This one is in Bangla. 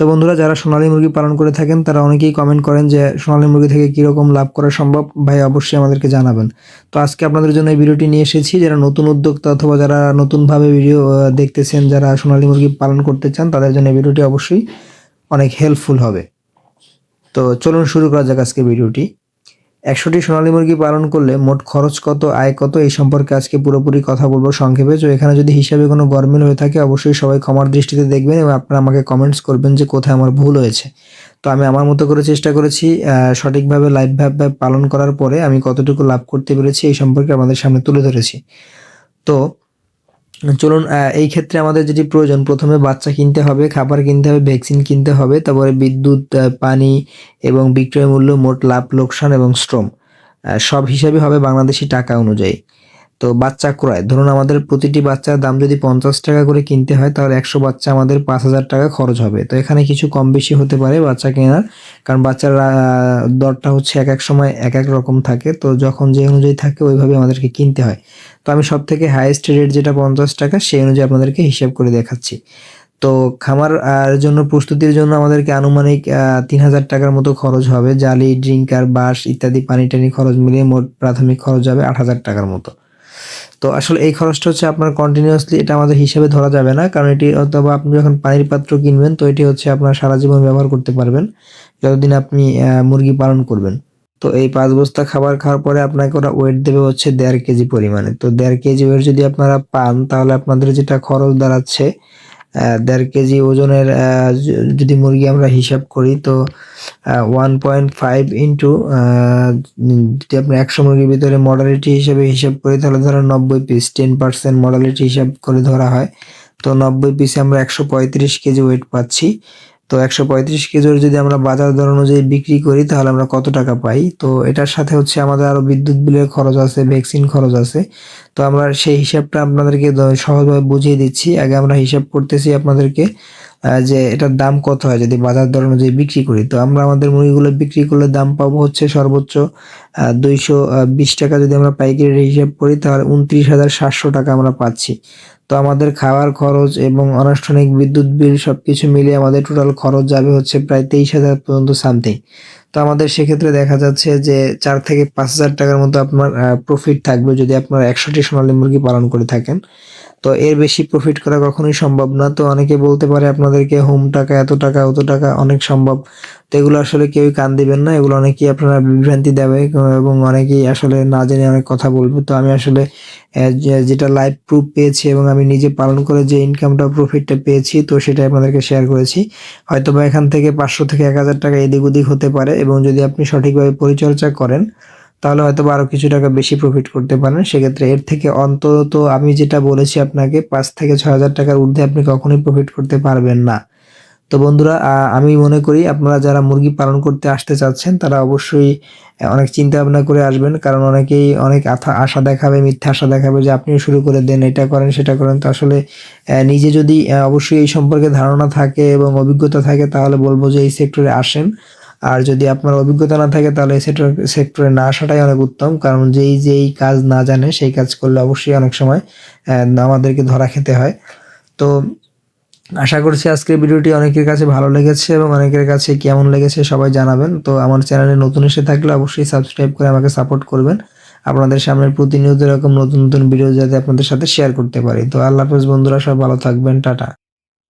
তো বন্ধুরা, যারা সোনালী মুরগি পালন করে থাকেন, তারা অনেকেই কমেন্ট করেন যে, সোনালী মুরগি থেকে কীরকম লাভ করা সম্ভব? ভাই, অবশ্যই আমাদেরকে জানাবেন। তো আজকে আপনাদের জন্য এই ভিডিওটি নিয়ে এসেছি। যারা নতুন উদ্যোক্তা অথবা যারা নতুনভাবে ভিডিও দেখতেছেন, যারা সোনালী মুরগি পালন করতে চান, তাদের জন্য এই ভিডিওটি অবশ্যই অনেক হেল্পফুল হবে। তো চলুন শুরু করা যাক আজকে ভিডিওটি। একশোটি সোনালী মুরগি পালন করলে মোট খরচ কত, আয় কত, এই সম্পর্কে আজকে পুরোপুরি কথা বলব সংক্ষেপে। তো এখানে যদি হিসাবে কোনো গরমিল হয়ে থাকে, অবশ্যই সবাই ক্ষমার দৃষ্টিতে দেখবেন এবং আপনারা আমাকে কমেন্টস করবেন যে কোথায় আমার ভুল হয়েছে। তো আমি আমার মতো করে চেষ্টা করেছি সঠিকভাবে লাইভভাবে পালন করার পরে আমি কতটুকু লাভ করতে পেরেছি এই সম্পর্কে আমাদের সামনে তুলে ধরেছি। তো চলুন এই ক্ষেত্রে আমাদের যেটি প্রয়োজন, প্রথমে বাচ্চা কিনতে হবে, খাবার কিনতে হবে, ভ্যাকসিন কিনতে হবে, তারপরে বিদ্যুৎ পানি এবং বিক্রয় মূল্য মোট লাভ, লোকসান এবং শ্রম সব হিসাবে হবে বাংলাদেশি টাকা অনুযায়ী। তো বাচ্চা ক্রয়। ধরুন আমাদের প্রতিটি বাচ্চার দাম যদি পঞ্চাশ টাকা করে কিনতে হয়, তাহলে একশো বাচ্চা আমাদের পাঁচ হাজার টাকা খরচ হবে। তো এখানে কিছু কম বেশি হতে পারে বাচ্চা কেনার, কারণ বাচ্চার দরটা হচ্ছে এক এক সময় এক এক রকম থাকে। তো যখন যে অনুযায়ী থাকে, ওইভাবে আমাদেরকে কিনতে হয়। তো আমি সব থেকে হাইয়েস্ট রেট যেটা পঞ্চাশ টাকা, সেই অনুযায়ী আপনাদেরকে হিসাব করে দেখাচ্ছি। তো খামার জন্য প্রস্তুতির জন্য আমাদেরকে আনুমানিক তিন হাজার টাকার মতো খরচ হবে। জালি, ড্রিঙ্কার বাস ইত্যাদি পানি টানি খরচ মিলিয়ে মোট প্রাথমিক খরচ হবে আট হাজার টাকার মতো। তো আসলে এই খরচটা হচ্ছে আপনার কন্টিনিউয়াসলি এটা আমাদের হিসাবে ধরা যাবে না, কারণ এটি অথবা আপনি যখন পানির পাত্র কিনবেন, তো এটি হচ্ছে আপনার সারা জীবন ব্যবহার করতে পারবেন, যতদিন আপনি মুরগি পালন করবেন। তো এই পাঁচ বস্তা খাবার খাওয়ার পরে আপনাকে ওরা ওয়েট দেবে হচ্ছে দেড় কেজি পরিমাণে। তো দেড় কেজি ওয়েট যদি আপনারা পান, তাহলে আপনাদের যেটা খরচ দাঁড়াচ্ছে দেড় কেজি ওজনের যদি মুরগি আমরা হিসাব করি, তো ওয়ান পয়েন্ট ফাইভ ইন্টু যদি আপনি একশো মুরগির ভিতরে মডালিটি হিসেবে হিসাব করি, তাহলে ধরো নব্বই পিস টেন পার্সেন্ট মডালিটি হিসাব করে ধরা হয়। তো নব্বই পিসে আমরা একশো পঁয়ত্রিশ কেজি ওয়েট পাচ্ছি। তো একশো পঁয়ত্রিশ কেজির যদি আমরা বাজার দর অনুযায়ী বিক্রি করি, তাহলে আমরা কত টাকা পাই? তো এটার সাথে হচ্ছে আমাদের আরও বিদ্যুৎ বিলের খরচ আছে, ভ্যাকসিন খরচ আছে। তো আমরা সেই হিসাবটা আপনাদেরকে সহজভাবে বুঝিয়ে দিচ্ছি। আগে আমরা হিসাব করতেছি আপনাদেরকে। যে এটার দাম কত হয় যদি বাজার দর অনুযায়ী বিক্রি করি? তো আমরা আমাদের মুরগিগুলো বিক্রি করলে দাম পাবো হচ্ছে সর্বোচ্চ দুইশো বিশ টাকা যদি আমরা পাইকারি হিসাব করি, তাহলে উনত্রিশ হাজার সাতশো টাকা আমরা পাচ্ছি। তো আমাদের খাওয়ার খরচ এবং আনুষ্ঠানিক বিদ্যুৎ বিল সব কিছু মিলিয়ে আমাদের টোটাল খরচ যাবে হচ্ছে প্রায় তেইশ হাজার পর্যন্ত সামথিং তো আমাদের সেক্ষেত্রে দেখা যাচ্ছে যে চার থেকে পাঁচ হাজার টাকার মতো আপনার প্রফিট থাকবে যদি আপনার একশোটি সোনালী মুরগি পালন করে থাকেন। তো এর বেশি প্রফিট করা কখনোই সম্ভব না। তো অনেকে বলতে পারে আপনাদেরকে হোম টাকা, এত টাকা, অত টাকা অনেক সম্ভব। তো এগুলো আসলে কেউই কান দিবেন না, এগুলো অনেকেই আপনারা বিভ্রান্তি দেবে এবং অনেকেই আসলে না জেনে অনেক কথা বলবে। তো আমি আসলে যেটা লাইভ প্রুফ পেয়েছি এবং আমি নিজে পালন করে যে ইনকামটা প্রফিটটা পেয়েছি, তো সেটা আপনাদেরকে শেয়ার করেছি। হয়তো বা এখান থেকে পাঁচশো থেকে এক হাজার টাকা এদিক ওদিক হতে পারে এবং যদি আপনি সঠিকভাবে পরিচর্যা করেন তাহলে হয়তো বা আরও কিছু টাকা বেশি প্রফিট করতে পারেন। সেক্ষেত্রে এর থেকে অন্তত আমি যেটা বলেছি আপনাকে, পাঁচ থেকে ছয় হাজার টাকার ঊর্ধ্বে আপনি কখনোই প্রফিট করতে পারবেন না। তো বন্ধুরা আমি মনে করি আপনারা যারা মুরগি পালন করতে আসতে চাচ্ছেন, তারা অবশ্যই অনেক চিন্তা ভাবনা করে আসবেন। কারণ অনেকেই অনেক আথা- আশা দেখাবে, মিথ্যা আশা দেখাবে যে আপনিও শুরু করে দেন, এটা করেন, সেটা করেন। তো আসলে নিজে যদি অবশ্যই এই সম্পর্কে ধারণা থাকে এবং অভিজ্ঞতা থাকে, তাহলে বলব যে এই সেক্টরে আসেন। আর যদি আপনার অভিজ্ঞতা না থাকে, তাহলে এই সেক্টর না আসাটাই অনেক উত্তম। কারণ যেই যেই কাজ না জানে, সেই কাজ করলে অবশ্যই অনেক সময় আমাদেরকে ধরা খেতে হয়। তো আশা করছি আজকের ভিডিওটি অনেকের কাছে ভালো লেগেছে এবং অনেকের কাছে কেমন লেগেছে সবাই জানাবেন। তো আমার চ্যানেলে নতুন এসে থাকলে অবশ্যই সাবস্ক্রাইব করে আমাকে সাপোর্ট করবেন। আপনাদের সামনে প্রতিনিয়ত এরকম নতুন নতুন ভিডিও যাতে আপনাদের সাথে শেয়ার করতে পারি। তো আল্লাহ হাফেজ বন্ধুরা সব ভালো থাকবেন। টাটা।